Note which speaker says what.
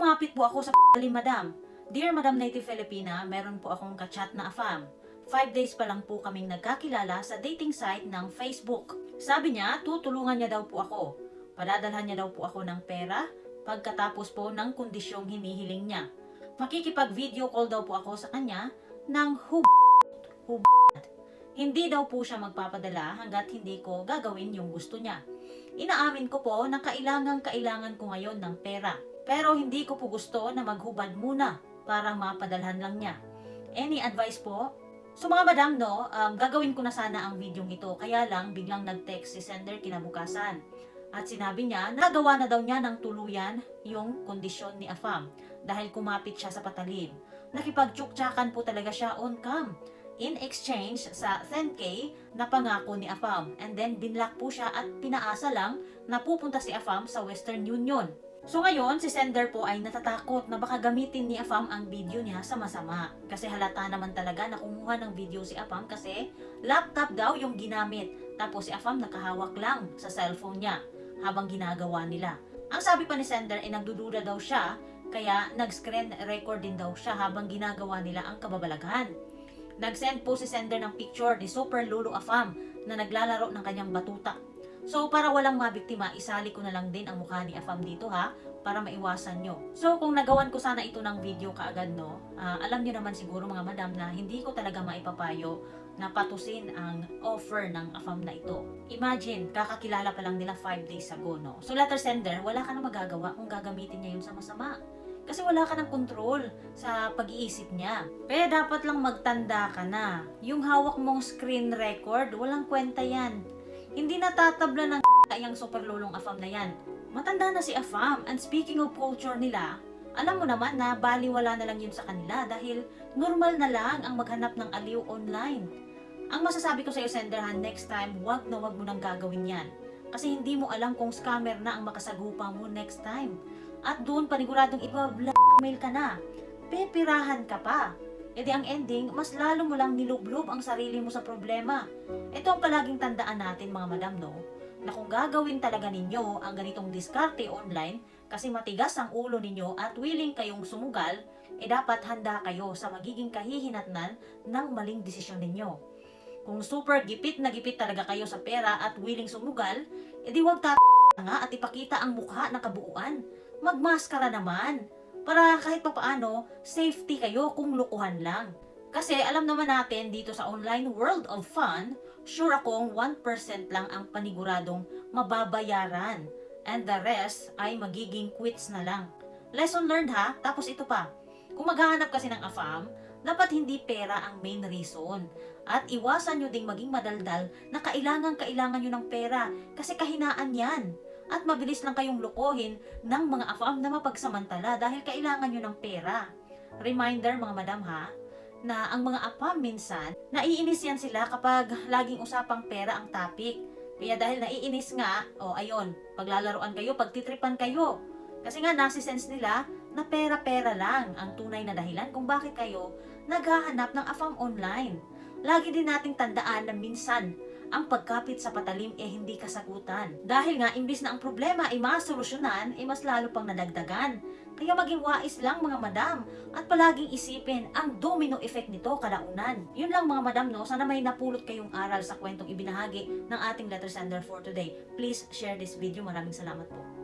Speaker 1: Kumapit po ako sa p***ali madam. Dear Madam Native Filipina, meron po akong kachat na afam. Five days pa lang po kaming nagkakilala sa dating site ng Facebook. Sabi niya, tutulungan niya daw po ako. Padadalhan niya daw po ako ng pera pagkatapos po ng kondisyong hinihiling niya. Makikipag-video call daw po ako sa kanya ng hub hub Hindi daw po siya magpapadala hanggat hindi ko gagawin yung gusto niya. Inaamin ko po na kailangan kailangan ko ngayon ng pera. Pero hindi ko po gusto na maghubad muna para mapadalhan lang niya. Any advice po? So mga madam, no, um, gagawin ko na sana ang video ito. Kaya lang, biglang nag-text si sender kinabukasan. At sinabi niya, nagawa na daw niya ng tuluyan yung kondisyon ni Afam dahil kumapit siya sa patalim. Nakipagtsuktsakan po talaga siya on cam in exchange sa 10k na pangako ni Afam. And then, binlock po siya at pinaasa lang na pupunta si Afam sa Western Union. So ngayon, si sender po ay natatakot na baka gamitin ni Afam ang video niya sa masama. Kasi halata naman talaga na kumuha ng video si Afam kasi laptop daw yung ginamit. Tapos si Afam nakahawak lang sa cellphone niya habang ginagawa nila. Ang sabi pa ni sender ay nagdududa daw siya kaya nag-screen record din daw siya habang ginagawa nila ang kababalaghan. Nag-send po si sender ng picture ni Super Lulu Afam na naglalaro ng kanyang batuta. So para walang mabiktima, isali ko na lang din ang mukha ni Afam dito ha, para maiwasan nyo. So kung nagawan ko sana ito ng video kaagad no, ah, alam nyo naman siguro mga madam na hindi ko talaga maipapayo na patusin ang offer ng Afam na ito. Imagine, kakakilala pa lang nila 5 days ago no. So letter sender, wala ka na magagawa kung gagamitin niya yun sa masama. Kasi wala ka ng control sa pag-iisip niya. Pero dapat lang magtanda ka na. Yung hawak mong screen record, walang kwenta yan. Hindi natatabla ng yung super lulong Afam na yan. Matanda na si Afam. And speaking of culture nila, alam mo naman na baliwala na lang yun sa kanila dahil normal na lang ang maghanap ng aliw online. Ang masasabi ko sa iyo, Senderhan, next time, wag na wag mo nang gagawin yan. Kasi hindi mo alam kung scammer na ang makasagupa mo next time. At doon paniguradong iba-blackmail ka na. Pepirahan ka pa. E di ang ending, mas lalo mo lang nilublob ang sarili mo sa problema. Ito ang palaging tandaan natin mga madam, no? Na kung gagawin talaga ninyo ang ganitong diskarte online, kasi matigas ang ulo ninyo at willing kayong sumugal, eh dapat handa kayo sa magiging kahihinatnan ng maling desisyon ninyo. Kung super gipit na gipit talaga kayo sa pera at willing sumugal, edi wag tat nga at ipakita ang mukha na kabuuan. Magmaskara naman. Para kahit pa paano, safety kayo kung lukuhan lang. Kasi alam naman natin dito sa online world of fun, sure akong 1% lang ang paniguradong mababayaran. And the rest ay magiging quits na lang. Lesson learned ha, tapos ito pa. Kung maghahanap kasi ng AFAM, dapat hindi pera ang main reason. At iwasan nyo ding maging madaldal na kailangan-kailangan nyo ng pera kasi kahinaan yan. At mabilis lang kayong lokohin ng mga AFAM na mapagsamantala dahil kailangan nyo ng pera. Reminder mga madam ha, na ang mga AFAM minsan, naiinis yan sila kapag laging usapang pera ang topic. Kaya dahil naiinis nga, o oh, ayun, paglalaroan kayo, pagtitripan kayo. Kasi nga nasisense nila na pera-pera lang ang tunay na dahilan kung bakit kayo naghahanap ng AFAM online. Lagi din nating tandaan na minsan ang pagkapit sa patalim eh hindi kasagutan. Dahil nga, imbis na ang problema ay masolusyonan, ay mas lalo pang nadagdagan. Kaya maging wais lang mga madam at palaging isipin ang domino effect nito kalaunan. Yun lang mga madam no, sana may napulot kayong aral sa kwentong ibinahagi ng ating letter sender for today. Please share this video. Maraming salamat po.